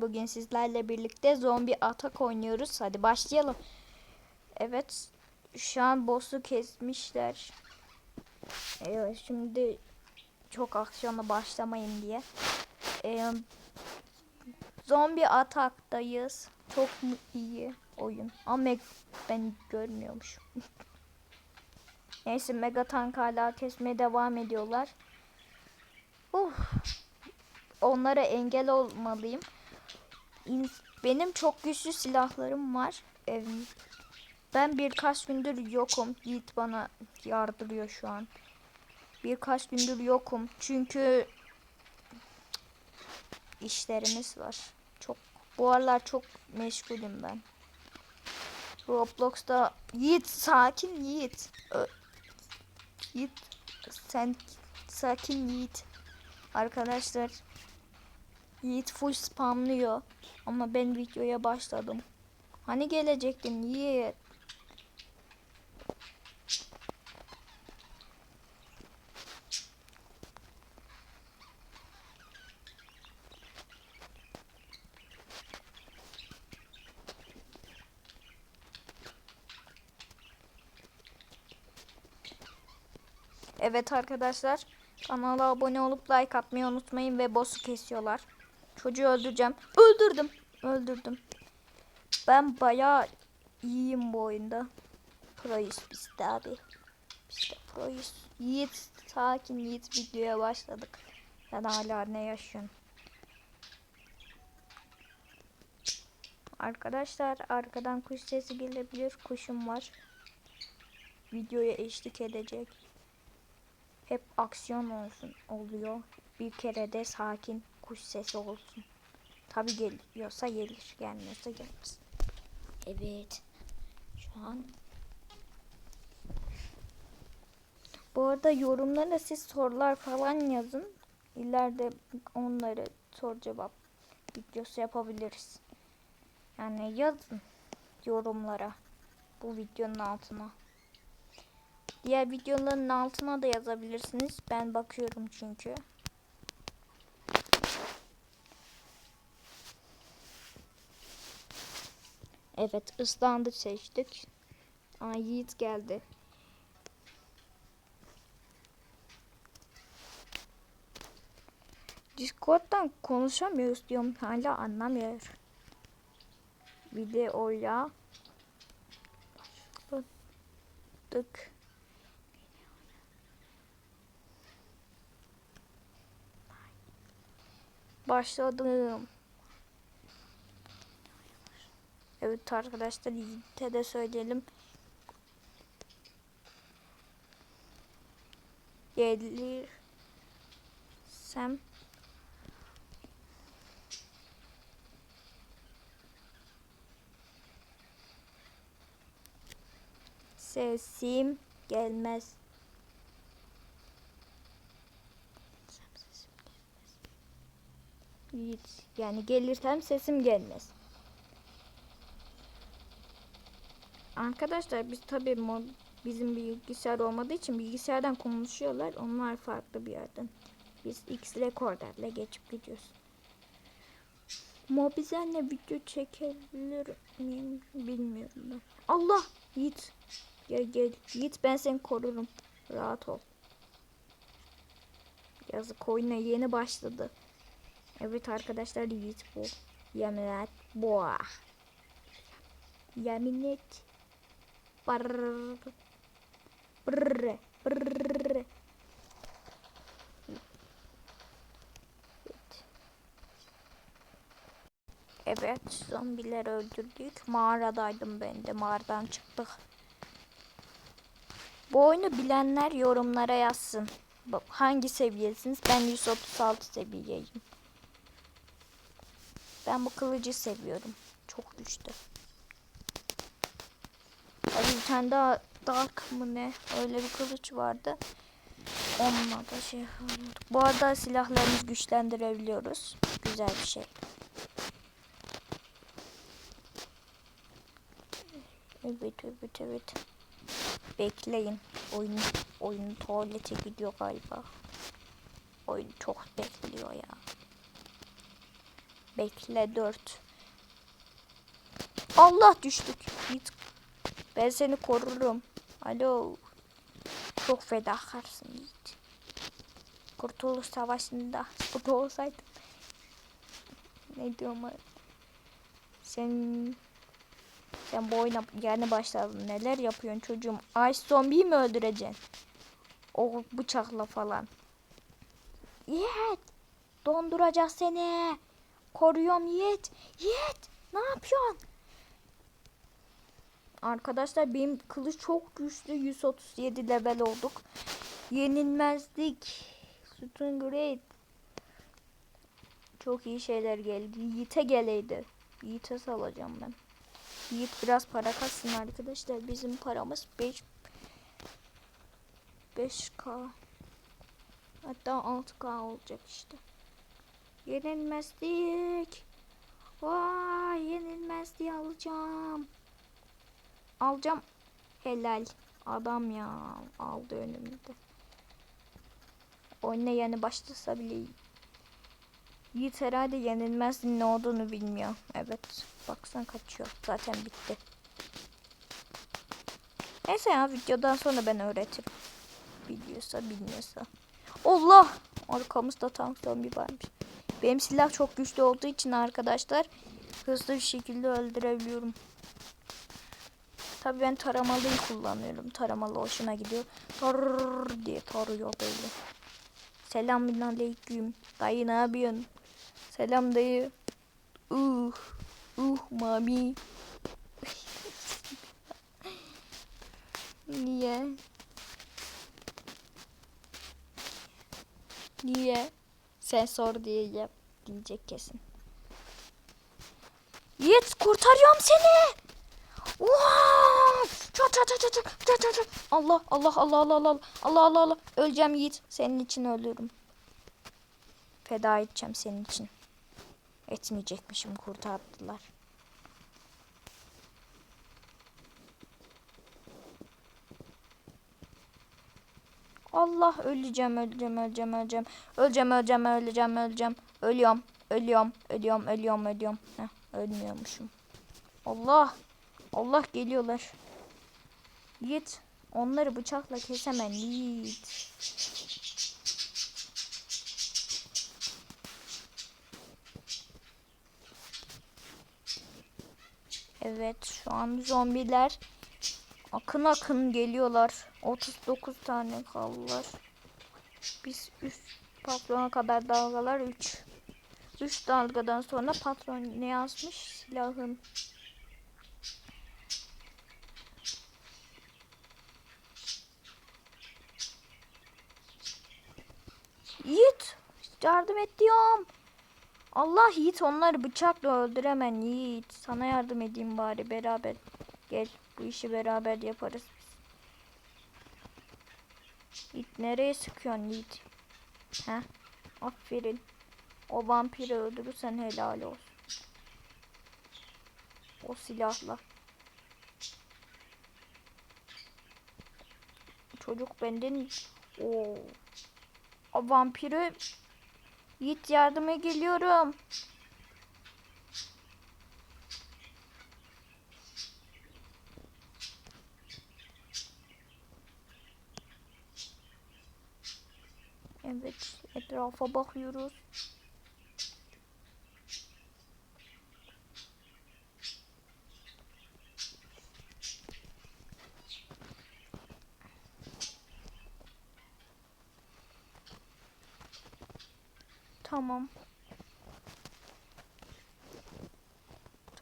Bugün sizlerle birlikte zombi atak oynuyoruz. Hadi başlayalım. Evet. Şu an boss'u kesmişler. Evet şimdi çok aksiyonla başlamayın diye. Ee, zombi ataktayız. Çok mu iyi oyun. Ama ben görmüyormuşum. Neyse Mega Tank hala kesmeye devam ediyorlar. Uf. Onlara engel olmalıyım. Benim çok güçlü silahlarım var. Ee, Ben birkaç gündür yokum. Yiğit bana yardırıyor şu an. Birkaç gündür yokum. Çünkü işlerimiz var. Çok bu aralar çok meşgulüm ben. Roblox'ta Yiğit sakin Yiğit. Yiğit sen sakin Yiğit. Arkadaşlar Yiğit full spamlıyor. Ama ben videoya başladım. Hani gelecektin Yiğit? Evet arkadaşlar. Kanala abone olup like atmayı unutmayın ve boss'u kesiyorlar. Çocuğu öldüreceğim. Öldürdüm. Öldürdüm. Ben bayağı iyiyim bu oyunda. Proyuz biz de abi. Biz de proyuz. Yiğit sakin Yiğit videoya başladık. Sen hala ne yaşıyorsun? Arkadaşlar arkadan kuş sesi gelebilir. Kuşum var. Videoya eşlik edecek. Hep aksiyon olsun oluyor. Bir kere de sakin kuş sesi olsun. Tabi geliyorsa gelir, gelmiyorsa gelmez. Evet. Şu an Bu arada yorumlara siz sorular falan yazın. İleride onları soru cevap videosu yapabiliriz. Yani yazın yorumlara bu videonun altına. Diğer videoların altına da yazabilirsiniz. Ben bakıyorum çünkü. Evet ıslandı seçtik. Aa Yiğit geldi. Discord'dan konuşamıyoruz diyorum hala anlamıyor. Videoya başladık. Başladım. Evet arkadaşlar Yiğit'e de söyleyelim. Gelirsem sesim gelmez. Yani gelirsem sesim gelmez. Arkadaşlar biz tabii mod bizim bilgisayar olmadığı için bilgisayardan konuşuyorlar. Onlar farklı bir yerden. Biz X rekorderle geçip gidiyoruz. Mobizenle video çekebilir miyim bilmiyorum ben. Allah Yiğit. Gel gel. Yiğit ben seni korurum. Rahat ol. Yazık oyuna yeni başladı. Evet arkadaşlar Yiğit bu. Yemin et. Boğa. Yemin et. Brrr. Brrr. Evet zombileri öldürdük. Mağaradaydım ben de mağaradan çıktık. Bu oyunu bilenler yorumlara yazsın. Hangi seviyesiniz? Ben 136 seviyeyim. Ben bu kılıcı seviyorum. Çok güçlü. Bir tane daha Dark mı ne? Öyle bir kılıç vardı. Onunla da şey yapıyorduk. Bu arada silahlarımızı güçlendirebiliyoruz. Güzel bir şey. Evet evet evet. Bekleyin. Oyun oyun tuvalete gidiyor galiba. Oyun çok bekliyor ya. Bekle dört. Allah düştük. Git. Ben seni korurum. Alo. Çok fedakarsın Yiğit. Kurtuluş Savaşı'nda burada olsaydım. Ne diyorum ben? Sen sen bu oyuna yeni başladın. Neler yapıyorsun çocuğum? Ağaç zombiyi mi öldüreceksin? O bıçakla falan. Yiğit! Donduracak seni. Koruyorum Yiğit. Yiğit! Ne yapıyorsun? Arkadaşlar benim kılıç çok güçlü. 137 level olduk. Yenilmezlik. Sütun Great. Çok iyi şeyler geldi. Yiğit'e geleydi. Yiğit'e salacağım ben. Yiğit biraz para katsın arkadaşlar. Bizim paramız 5 5k. Hatta 6k olacak işte. Yenilmezlik. Vay yenilmezliği alacağım. Alacağım. Helal. Adam ya aldı önümde. Oyuna yeni başlasa bile Yiğit herhalde yenilmezliğin ne olduğunu bilmiyor. Evet. Baksan kaçıyor. Zaten bitti. Neyse ya videodan sonra ben öğretirim. Biliyorsa bilmiyorsa. Allah! Arkamızda tank zombi varmış. Benim silah çok güçlü olduğu için arkadaşlar hızlı bir şekilde öldürebiliyorum. Tabii ben taramalıyı kullanıyorum. Taramalı hoşuna gidiyor. Tar diye tarıyor böyle. Selamün aleyküm. Dayı ne yapıyorsun? Selam dayı. Uh. Uh mami. Niye? Niye? Sen sor diye yap diyecek kesin. Yiğit kurtarıyorum seni. Çat çat çat çat çat çat çat. Allah Allah Allah Allah Allah Allah Allah Allah öleceğim Yiğit. Senin için ölürüm. Feda edeceğim senin için. Etmeyecekmişim kurtardılar. Allah öleceğim öleceğim öleceğim öleceğim. Öleceğim öleceğim öleceğim öleceğim. Ölüyorum ölüyorum ölüyorum ölüyorum ölüyorum. Heh, ölmüyormuşum. Allah Allah geliyorlar. Yiğit onları bıçakla kesemem Yiğit. Evet şu an zombiler akın akın geliyorlar. 39 tane kaldılar. Biz üst patrona kadar dalgalar 3. 3 dalgadan sonra patron ne yazmış? Silahın Yiğit yardım et diyorum. Allah Yiğit onları bıçakla öldüremen Yiğit. Sana yardım edeyim bari beraber. Gel bu işi beraber yaparız biz. Yiğit nereye sıkıyorsun Yiğit? Heh. Aferin. O vampiri öldürürsen helal olsun. O silahla. Çocuk benden o o vampiri Yiğit yardıma geliyorum. Evet, etrafa bakıyoruz. Tamam.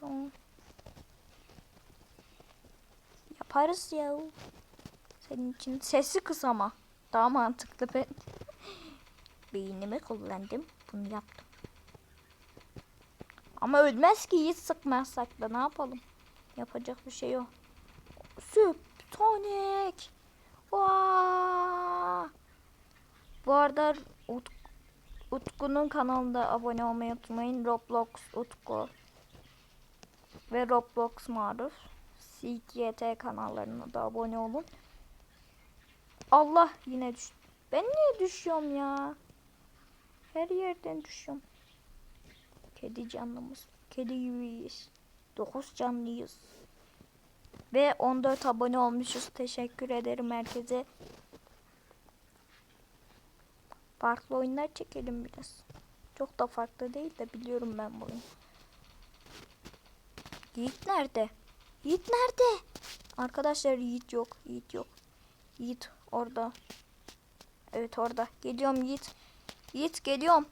Tamam. Yaparız ya. Senin için sesi kıs ama. Daha mantıklı ben. Beynimi kullandım. Bunu yaptım. Ama ölmez ki hiç sıkmazsak da ne yapalım? Yapacak bir şey yok. Süp Sonic. Vaa! Bu arada Utku'nun kanalında abone olmayı unutmayın. Roblox Utku ve Roblox Maruf. CGT kanallarına da abone olun. Allah yine düş. Ben niye düşüyorum ya? Her yerden düşüyorum. Kedi canlımız. Kedi gibiyiz. 9 canlıyız. Ve 14 abone olmuşuz. Teşekkür ederim herkese. Farklı oyunlar çekelim biraz. Çok da farklı değil de biliyorum ben bu oyunu. Yiğit nerede? Yiğit nerede? Arkadaşlar Yiğit yok. Yiğit yok. Yiğit orada. Evet orada. Geliyorum Yiğit. Yiğit geliyorum.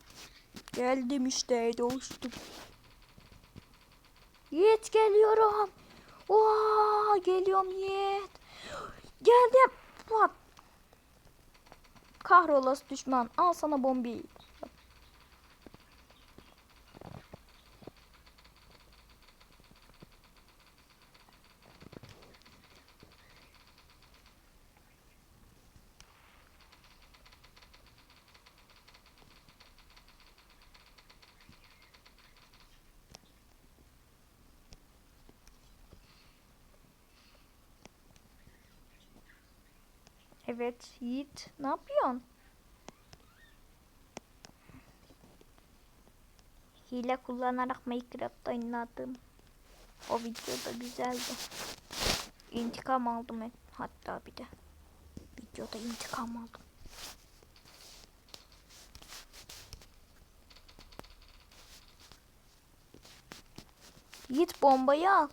Geldim işte dostum. Yiğit geliyorum. Oha geliyorum Yiğit. Geldim. Pat. Kahrolası düşman. Al sana bombi. Evet Yiğit ne yapıyorsun? Hile kullanarak Minecraft oynadım. O video da güzeldi. İntikam aldım. Hatta bir de. Videoda intikam aldım. Yiğit bombayı al.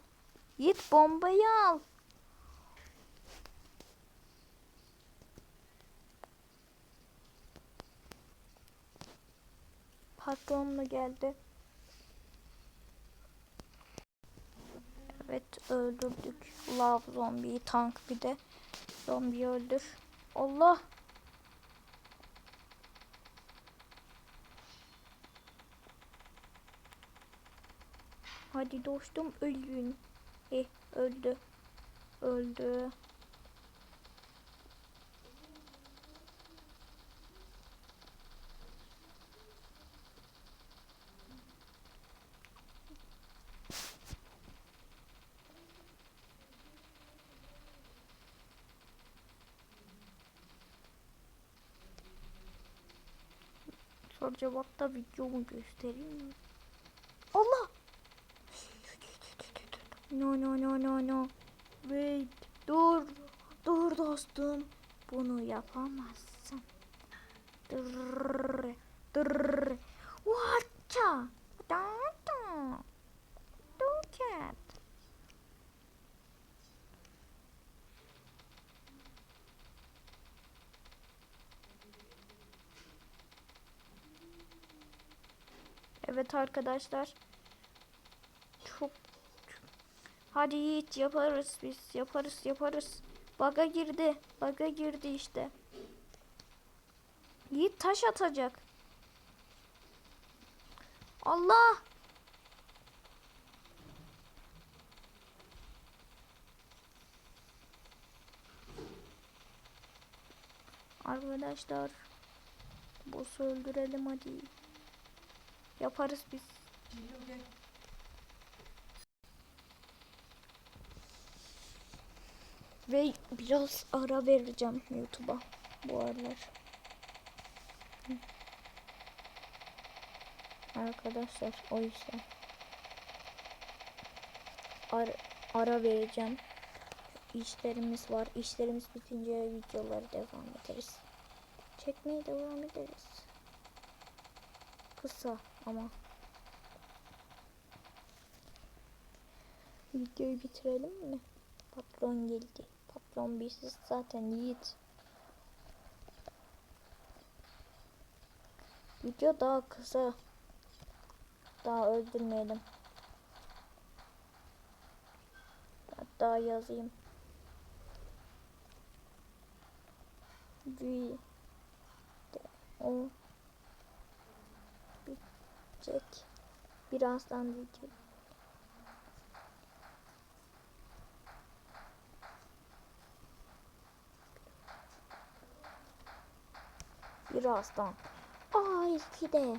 Yiğit bombayı al. Patron mu geldi? Evet öldürdük. Lav zombiyi tank bir de. Zombiyi öldür. Allah. Hadi dostum ölün. Eh öldü. Öldü. Soru cevapta videomu göstereyim mi? Allah! No no no no no. Wait. Dur. Dur dostum. Bunu yapamazsın. Dur. Dur. Watcha. Da da. Look at. Evet arkadaşlar. Çok Hadi Yiğit yaparız biz. Yaparız yaparız. Baga girdi. Baga girdi işte. Yiğit taş atacak. Allah. Arkadaşlar. Boss'u öldürelim hadi. Yaparız biz. Ve biraz ara vereceğim YouTube'a bu aralar. Arkadaşlar o yüzden. Ara, ara vereceğim. İşlerimiz var. İşlerimiz bitince videoları devam ederiz. Çekmeye devam ederiz. Kısa ama. Videoyu bitirelim mi? Patron geldi. Patron bizsiz zaten yiğit. Video daha kısa. Daha öldürmeyelim. Hatta yazayım. De o bitecek. Birazdan video. Birazdan. Aa iki de.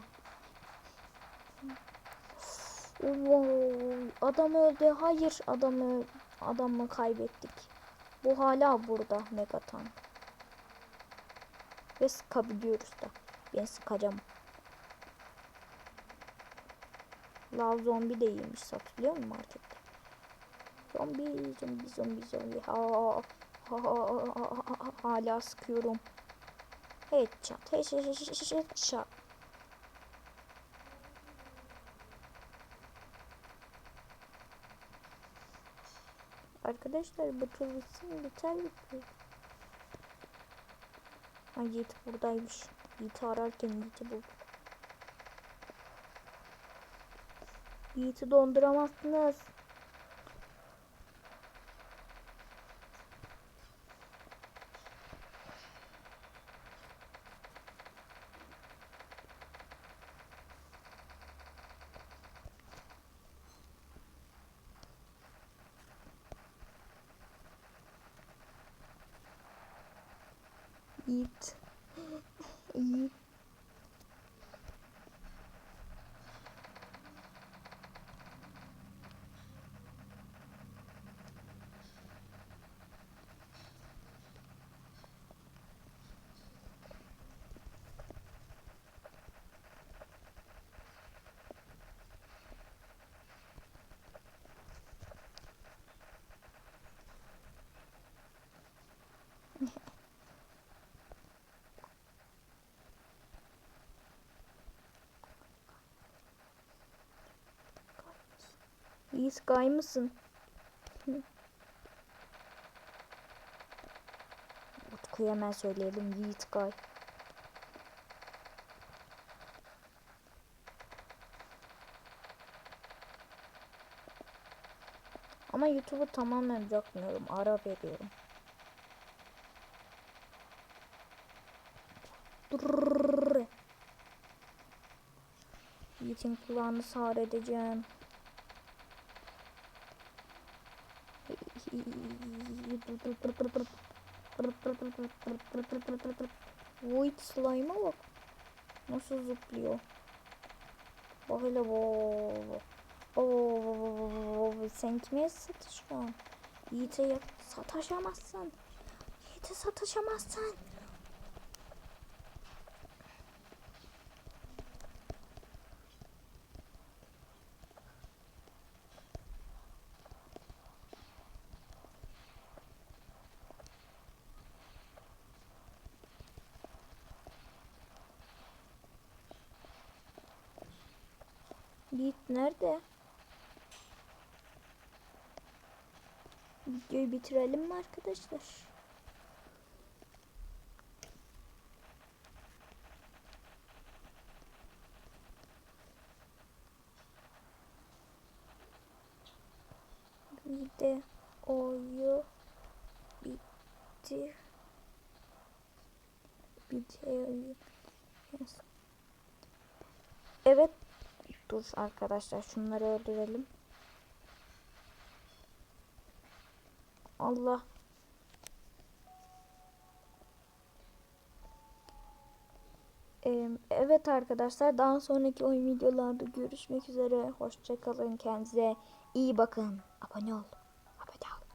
Wow, adam öldü. Hayır adamı adamı kaybettik. Bu hala burada Megatan. Ve sıkabiliyoruz da. Ben sıkacağım. Lav zombi de iyiymiş satılıyor mu markette? Zombi zombi zombi zombi ha ha ha ha ha ha hala sıkıyorum. Headshot headshot. Arkadaşlar bu tur bitsin biter bitiyor. Ha Yiğit buradaymış. Yiğit'i ararken Yiğit'i bulduk. Yiğit'i donduramazsınız. Yiğit. Yiğit. Yiğit gay mısın? Utku'ya hemen söyleyelim Yiğit gay. Ama YouTube'u tamamen bırakmıyorum. Ara veriyorum. Yiğit'in kulağını sağır edeceğim. Void slime'a bak. Nasıl zıplıyor. Bak hele. Oo, sen kime satışıyorsun? Yiğit'e sataşamazsın. Yiğit'e sataşamazsın. Yiğit nerede? Videoyu bitirelim mi arkadaşlar? Videoyu bitir. Videoyu Evet Dur arkadaşlar şunları öldürelim. Allah. Ee, evet arkadaşlar daha sonraki oyun videolarda görüşmek üzere. Hoşçakalın kendinize iyi bakın. Abone ol.